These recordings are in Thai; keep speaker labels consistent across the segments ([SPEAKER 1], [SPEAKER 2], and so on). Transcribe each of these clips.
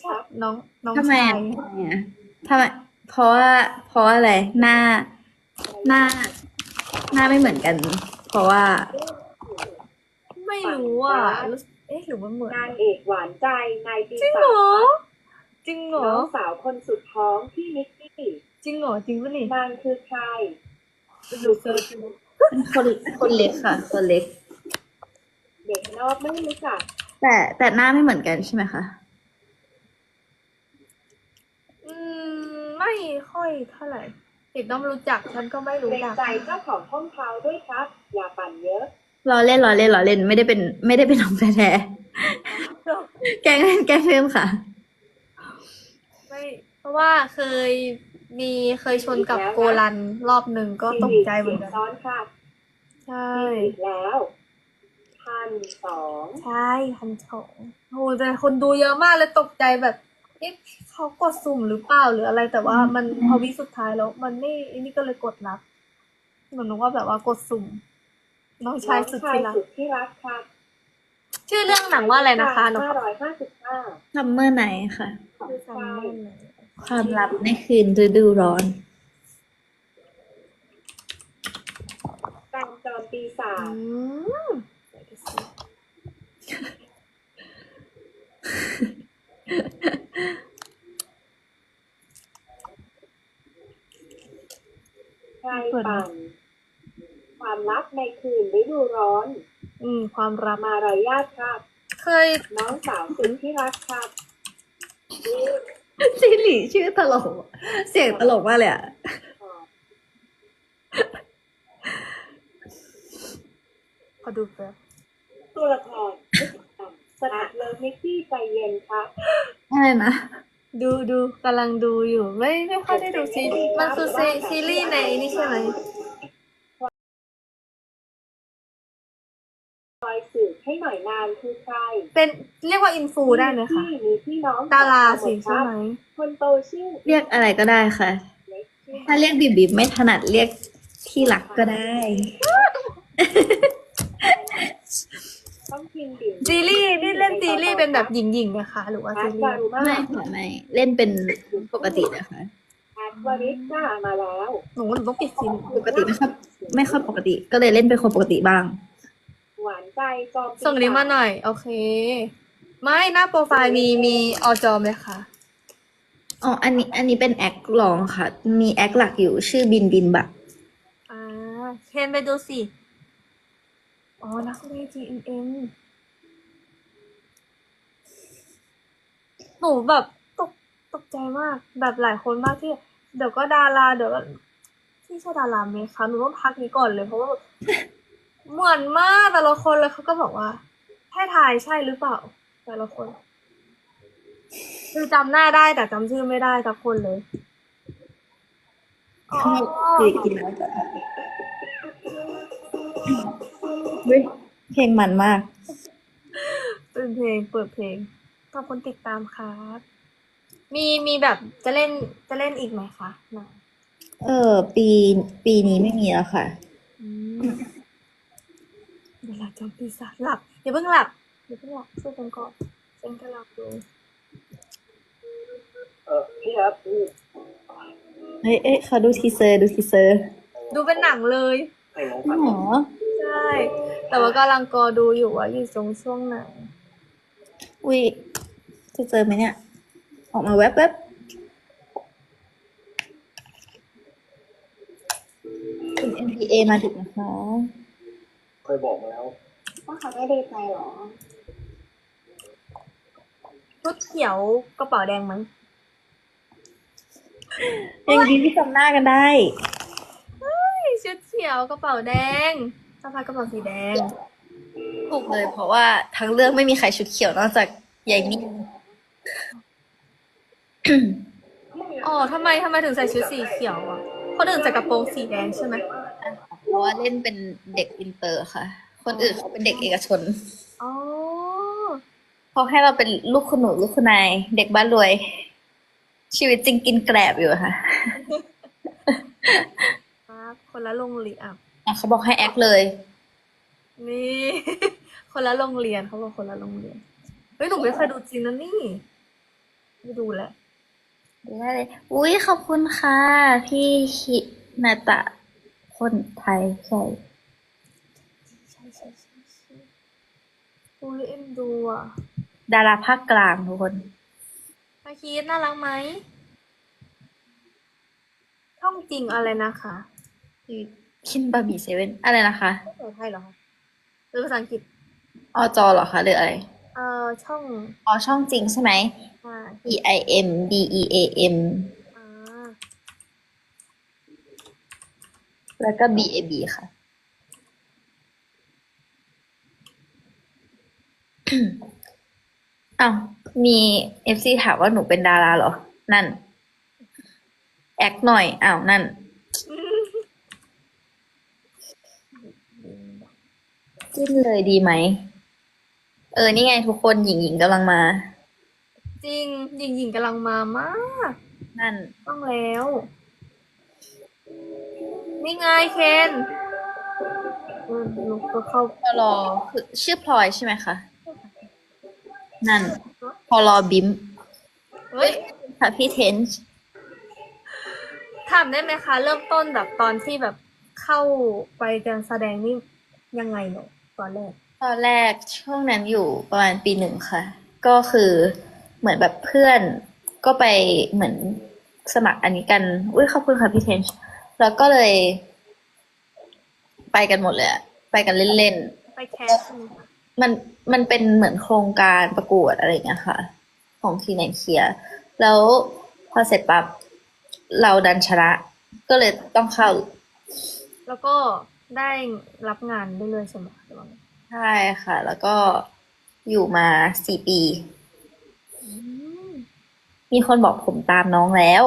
[SPEAKER 1] ชายน้องน้อง
[SPEAKER 2] ทำไม
[SPEAKER 1] ชา
[SPEAKER 2] อะ
[SPEAKER 1] ย
[SPEAKER 2] ทำไมอะทำไมเพราะว่าเพราะว่าอะไรหน้าหน้า หน้าไม่เหมือนกัน เพราะว่า
[SPEAKER 1] ไม่รู้อะรู้สึกเอ๊ะหรือว่าเหมือน
[SPEAKER 3] นางเอกหวานใจในปี
[SPEAKER 1] จริง
[SPEAKER 3] ศา
[SPEAKER 1] เหรอ
[SPEAKER 3] จ
[SPEAKER 1] จริงเหรอ
[SPEAKER 3] น้องสาวคนสุดท้องที่นิกกี้
[SPEAKER 1] จริงเหรอจริงปะนี่
[SPEAKER 3] นางคือใคร
[SPEAKER 1] ดูเซิร์ชดู
[SPEAKER 2] เป็นคนคนเล็กค่ะ คนเล็ก
[SPEAKER 3] เด็กนอกไม่รู้จัก
[SPEAKER 2] แต่แต่หน้าไม่เหมือนกันใช่ไหมคะ
[SPEAKER 1] อืม ไม่ค่อยเท่าไหร่ติดต้องรู้จักฉันก็ไม่รู้
[SPEAKER 3] เกรง
[SPEAKER 1] จัก
[SPEAKER 3] ใจเจ้าของห้องเท้าด้วยครับ อย่าปั่นเยอะ
[SPEAKER 2] รอเล่นรอเล่นรอเล่นไม่ได้เป็น ไม่ได้เป็นน้องแท้ๆแกล้งเล่นแกล้งเล่นค่ะ
[SPEAKER 1] ไม่เพราะว่าเคยมีเคยชนกับโกลันรอบหนึ่งก็ตกใจเหมือนกัน
[SPEAKER 3] ซ้อนค่ะ
[SPEAKER 1] ใช่
[SPEAKER 3] อีกแล้วพันสอง
[SPEAKER 1] ใช่พันสองโหแต่คนดูเยอะมากเลยตกใจแบบ เอ๊ะเขากดสุ่มหรือเปล่าหรืออะไร แต่ว่ามันพอวิสุดท้ายแล้ว มันไม่อันนี้ก็เลยกดรับเหมือนว่าแบบว่ากดสุ่มน้องชายสุด
[SPEAKER 3] น้อง
[SPEAKER 1] ที่รัก
[SPEAKER 3] สุดที่รักครับ
[SPEAKER 1] ชื่อเรื่องหนังว่าอะไรนะคะน้อง
[SPEAKER 3] ห้าร้อยห้าสิบห้า
[SPEAKER 2] ซัมเมอร์ไหนค่ะ
[SPEAKER 1] คือจำไม่ได้เลย
[SPEAKER 2] ความลับในคืนฤดูร้อน
[SPEAKER 3] การจอมปีศา
[SPEAKER 1] อื
[SPEAKER 3] จ
[SPEAKER 1] มเดี๋ยวดูสิ
[SPEAKER 3] ใครปั่นความลับในคืนฤดูร้อน
[SPEAKER 1] อืม ความรับ
[SPEAKER 3] มารายาทครับ
[SPEAKER 1] เคย
[SPEAKER 3] น้องสาวสุดที่รักครับ
[SPEAKER 2] ซิริชื่อตลก เสียงตลกมากเลยอะ
[SPEAKER 1] ขอดูแป๊บ
[SPEAKER 3] ตัวละคร สนัดเลิฟนิกกี้ใจเย็นครับ
[SPEAKER 2] อะไรนะ
[SPEAKER 1] ดูดูกำลังดูอยู่ ไม่ไม่ค่อยได้ดูซีรีส์มันคือซีซีรีส์ในนี่ใช่ไหม
[SPEAKER 3] คอยสืบให้หน่อยนานคือใคร
[SPEAKER 1] เป็นเรียกว่าอินฟูได้ไหมคะ
[SPEAKER 3] ที่มีพี่น้อง
[SPEAKER 1] ดาราสิ
[SPEAKER 3] ค
[SPEAKER 1] ใช่
[SPEAKER 3] รับ
[SPEAKER 1] ไหม
[SPEAKER 3] คนโตชื่อ
[SPEAKER 2] เรียกอะไรก็ได้ค่ะ
[SPEAKER 3] เล็กชื่อ
[SPEAKER 2] ถ้าเรียกบีบบีบไม่ถนัดเรียกที่รักก็ได้
[SPEAKER 3] ต้องพิมพ์ดิ่ง
[SPEAKER 1] ซีรีส์นี่เล่นซีรีส์เป็นแบบหญิงๆนะคะ หรือว่า
[SPEAKER 3] แอ
[SPEAKER 1] ซี
[SPEAKER 3] ด
[SPEAKER 1] รี
[SPEAKER 3] วา
[SPEAKER 1] ส์
[SPEAKER 3] รุมา
[SPEAKER 2] ไม่ค่ะไม่เล่นเป็นปกตินะคะ
[SPEAKER 3] แอดวาริก้ามาแล้ว
[SPEAKER 1] หนูหนูต้องปิดซีรีส์
[SPEAKER 2] ปกติไม่ค่อยไม่ค่อยปกติ ก็เลยเล่นเป็นคนปกติบ้าง
[SPEAKER 3] หวานใจจอมปีศจ
[SPEAKER 1] ส่งนี้มาหน่อย โอเค ไม่หน้าโปรไฟล์มีมีอจอมเลยค่ะ
[SPEAKER 2] อ๋ออันนี้ อันนี้เป็นแอครองค่ะ มีแอคหลักอยู่ชื่อบินบินบัก
[SPEAKER 1] อ่าเคนไปดูสิ อ๋อ นักเรียน GMM หนูแบบตกตกใจมาก แบบหลายคนมากที่ เดี๋ยวก็ดาราเดี๋ยวก็ที่ใช่ดาราไหมคะหนูต้องพักนี้ก่อนเลยเพราะว่าแบบเหมือนมากแต่ละคนเลยเขาก็บอกว่าให้ทายใช่หรือเปล่า แต่ละคน คือจำหน้าได้แต่จำชื่อไม่ได้สักคนเลยอ๋อ
[SPEAKER 2] คือกินแล้วจ้ะ เฮ้ยเพลงมันมาก
[SPEAKER 1] เป็นเพลง เปิดเพลง ขอบคุณติดตามครับ มีมีแบบจะเล่นจะเล่นอีกไหมคะหนัง
[SPEAKER 2] เออ ปีปีนี้ไม่มีแล้วค่ะ
[SPEAKER 1] อืมเวลาจำปีศาจหลับอย่าเพิ่งหลับอย่าเพิ่งหลับช่วยกันก่อนฉันก็หลับดู
[SPEAKER 3] เออพี่ครับ
[SPEAKER 2] เฮ้ยเอ้ยเขาดูทีเซอร์ดูทีเซอร์
[SPEAKER 1] ดูเป็นหนังเลย
[SPEAKER 2] จริงเหรอ
[SPEAKER 1] ใช่ แต่ว่ากำลังกอดูอยู่ว่าอยู่ตรงช่วงไหน
[SPEAKER 2] อุ้ยจะเจอไหมเนี่ย ออกมาแวบแวบคุณ MPA มาถึงนะคะ
[SPEAKER 4] เคยบอกมาแล้ว
[SPEAKER 3] ว่าเขาไม่ดีใจหรอ
[SPEAKER 1] ชุดเขียวกระเป๋าแดงมั้ง
[SPEAKER 2] ยังดีที่จำหน้ากันได้
[SPEAKER 1] ชุดเขียวกระเป๋าแดงสะพายกระเป๋าสีแดง
[SPEAKER 2] ถูกเลย เพราะว่าทั้งเรื่องไม่มีใครชุดเขียวนอกจากยายนิ่ม
[SPEAKER 1] อ๋อทำไมทำไมถึงใส่ชุดสีเขียวอะคนอื่นใส่กระโปรงสีแดงใช่ไหม
[SPEAKER 2] เพราะว่าเล่นเป็นเด็กอินเตอร์ค่ะ คนอื่นเขาเป็นเด็กเอกชน
[SPEAKER 1] อ๋อ
[SPEAKER 2] เขาให้เราเป็นลูกคุณหนูลูกคุณนายเด็กบ้านรวย ชีวิตจริงกินแกลบอยู่ค่ะ
[SPEAKER 1] ครับ คนละโรงเรียนอะ
[SPEAKER 2] อะเขาบอกให้แอคเลย
[SPEAKER 1] นี่ คนละโรงเรียนเขาบอกคนละโรงเรียน เฮ้ยหนูไม่เคยดูจริงนะนี่ไม่ดูแหละ
[SPEAKER 2] ดูได้เลย อุ้ยขอบคุณค่ะ พี่ฮินาตะ คนไทยใช่
[SPEAKER 1] ใช่ใช่ใช่ใช่อุ้ยเอ็นดูอะ
[SPEAKER 2] ดาราภาคกลางทุกคน
[SPEAKER 1] อาคีดน่ารักไหมช่องจริงอะไรนะคะคือ
[SPEAKER 2] คินบะหมี่เซเว่นอะไรนะคะ
[SPEAKER 1] ภาษาไทยเหรอคะหรือภาษาอังกฤษ
[SPEAKER 2] อจอเหรอคะหรืออะไร
[SPEAKER 1] เอ่อช่อง
[SPEAKER 2] อ๋อช่องจริงใช่ไหม
[SPEAKER 1] อ่า
[SPEAKER 2] E I M B E A M
[SPEAKER 1] อ่า
[SPEAKER 2] แล้วก็ B A B ค่ะ อ้าว มีเอฟซีถามว่าหนูเป็นดาราเหรอ นั่น แอคหน่อย อ้าว นั่น จิ้นเลยดีไหม เออ นี่ไงทุกคนหญิงหญิงกำลังมา
[SPEAKER 1] จริงหญิงหญิงกำลังมามาก
[SPEAKER 2] นั่น
[SPEAKER 1] ต้องแล้ว นี่ไงเคนเออหนูก็เข้า
[SPEAKER 2] พอรอคือชื่อพลอยใช่ไหมคะ นั่น พอรอบิม
[SPEAKER 1] เฮ้ย
[SPEAKER 2] ค่ะพี่เทนช์
[SPEAKER 1] ถามได้ไหมคะ เริ่มต้นแบบตอนที่แบบเข้าไปการแสดงนี่ยังไงเนาะ ตอนแรก
[SPEAKER 2] ตอนแรกช่วงนั้นอยู่ประมาณปีหนึ่งค่ะ ก็คือเหมือนแบบเพื่อนก็ไปเหมือนสมัครอันนี้กันอุ้ยขอบคุณค่ะพี่เทนช์แล้วก็เลย ไปกันหมดเลยอะไปกันเล่นๆ
[SPEAKER 1] ไปแคสใช่ไหมคะ
[SPEAKER 2] มันมันเป็นเหมือนโครงการประกวดอะไรอย่างเงี้ยค่ะ ของทีไนเคียแล้วพอเสร็จปั๊บเราดันชนะ ก็เลยต้องเข้า
[SPEAKER 1] แล้วก็ ได้รับงานได้เลยใช่ไหมหรือว่าไง
[SPEAKER 2] ใช่ค่ะ แล้วก็อยู่มาสี่ปี
[SPEAKER 1] อืม
[SPEAKER 2] มีคนบอกผมตามน้องแล้ว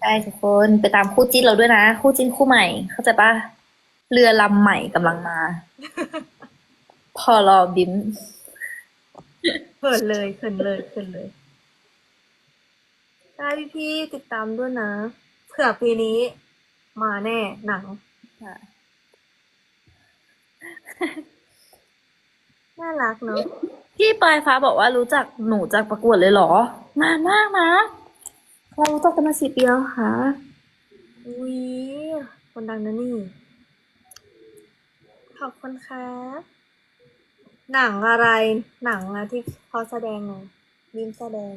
[SPEAKER 2] ใช่ทุกคนไปตามคู่จิ้นเราด้วยนะ คู่จิ้นคู่ใหม่ เข้าใจปะเรือลำใหม่กำลังมา พอรอบิม
[SPEAKER 1] เขินเลยเขินเลยเขินเลย ได้พี่พี่ๆติดตามด้วยนะ เผื่อปีนี้มาแน่หนัง
[SPEAKER 2] ค่ะ
[SPEAKER 1] น่ารักเนอะ
[SPEAKER 2] พี่ปลายฟ้าบอกว่ารู้จักหนูจากประกวดเลยเหรอ นานมากนะ เรารู้จักกันมาสี่ปีแล้วค่ะ
[SPEAKER 1] อุ้ยคนดังนะนี่ ขอบคุณครับหนังอะไร หนังอะที่เขาแสดงอะยิมแสดง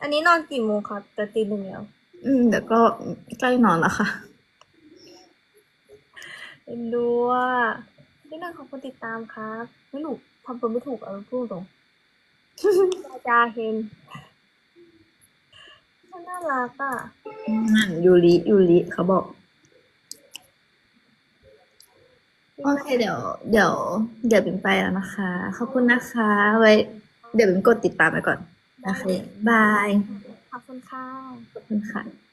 [SPEAKER 1] อันนี้นอนกี่โมงครับแต่ตีหนึ่งแล้ว
[SPEAKER 2] อืมเดี๋ยวก็ใกล้นอนแล้วค่ะ
[SPEAKER 1] เอ็นดูอะพี่นังขอบคุณติดตามครับไม่หนูทำตัวไม่ถูกเอาพูดตรงจาจาเฮนน่ารักอะ
[SPEAKER 2] นั่นยูริยูริเขาบอก โอเคเดี๋ยว เดี๋ยว เดี๋ยวบิมไปแล้วนะคะ ขอบคุณนะคะ ไว้ เดี๋ยวบิมกดติดตามไปก่อน โอเคบาย
[SPEAKER 1] ขอบคุณค่ะ
[SPEAKER 2] ขอบคุณค่ะ